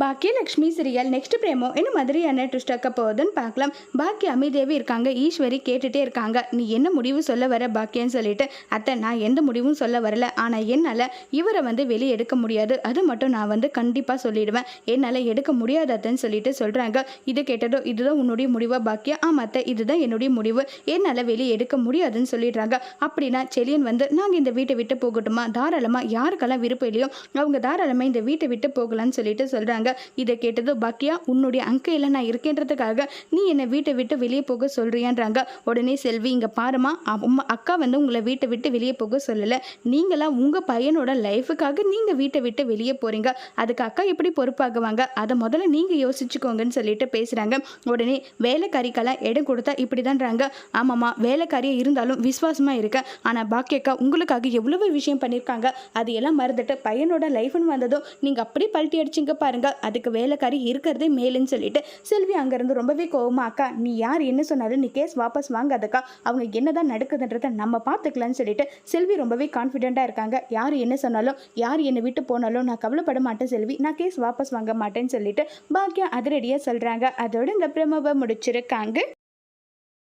Bhagyalakshmi serial next பிரேமோ என்ன மாதிரியான twist ஆக்க போகுதுன்னு பார்க்கலாம். பாக்கிய அமைதியாகவே இருக்காங்க ஈஸ்வரி கேட்டுகிட்டே இருக்காங்க. நீ என்ன முடிவு சொல்ல வர பாக்கியன்னு சொல்லிட்டு அத்தை நான் எந்த முடிவும் சொல்ல வரல. ஆனால் என்னால் இவரை வந்து வெளியே எடுக்க முடியாது. அது மட்டும் நான் வந்து கண்டிப்பாக சொல்லிடுவேன். என்னால் எடுக்க முடியாது அத்தைன்னு சொல்லிட்டு சொல்கிறாங்க இது கேட்டதோ இதுதான் உன்னுடைய முடிவா பாக்கியம் ஆமாம் அத்தை இதுதான் என்னுடைய முடிவு. என்னால் வெளியே எடுக்க முடியாதுன்னு சொல்லிடுறாங்க. அப்படின்னா செலியன் வந்து நாங்கள் இந்த வீட்டை விட்டு போகட்டுமா? தாராளமாக யாருக்கெல்லாம் விருப்பம் இல்லையோ அவங்க தாராளமாக இந்த வீட்டை விட்டு போகலான்னு சொல்லிட்டு சொல்கிறாங்க இதை கேட்டதும் பாக்கியா உன்னுடைய அங்கையில் நான் இருக்கேன்றதுக்காக நீ என்னை வீட்டை விட்டு வெளியே போக சொல்கிறியான்றாங்க உடனே செல்வி இங்கே பாருமா அம்மா அக்கா வந்து உங்களை வீட்டை விட்டு வெளியே போக சொல்லலை. நீங்களாம் உங்கள் பையனோட லைஃபுக்காக நீங்கள் வீட்டை விட்டு வெளியே போகிறீங்க அதுக்கு அக்கா எப்படி பொறுப்பாகுவாங்க? அதை முதல்ல நீங்கள் யோசிச்சுக்கோங்கன்னு சொல்லிட்டு பேசுகிறாங்க உடனே வேலைக்காரிக்கெல்லாம் இடம் கொடுத்தா இப்படி தான்றாங்க ஆமாம்மா வேலைக்காரியாக இருந்தாலும் விசுவாசமாக இருக்கேன் ஆனால் பாக்கியக்கா உங்களுக்காக எவ்வளவு விஷயம் பண்ணியிருக்காங்க. அது எல்லாம் மறந்துட்டு பையனோட லைஃப்னு வந்ததும் நீங்கள் அப்படி பல்ட்டி அடிச்சிங்க பாருங்க. அதுக்கு வேலைக்காரி இருக்கிறதே மேலுன்னு சொல்லிட்டு செல்வி அங்கேருந்து ரொம்பவே கோவமா அக்கா நீ யார்? என்ன சொன்னாலும் நீ கேஸ் வாபஸ் வாங்காதக்கா. அவங்க என்னதான் நடக்குதுன்றதை நம்ம பார்த்துக்கலாம்னு சொல்லிட்டு செல்வி ரொம்பவே கான்ஃபிடென்ட்டாக இருக்காங்க. யார் என்ன சொன்னாலும் யார் என்னை விட்டு போனாலும் நான் கவலைப்பட மாட்டேன் செல்வி. நான் கேஸ் வாபஸ் வாங்க மாட்டேன்னு சொல்லிட்டு பாக்கியம் அதிரடியாக சொல்கிறாங்க அதோட இந்த பிரமவை முடிச்சிருக்காங்க.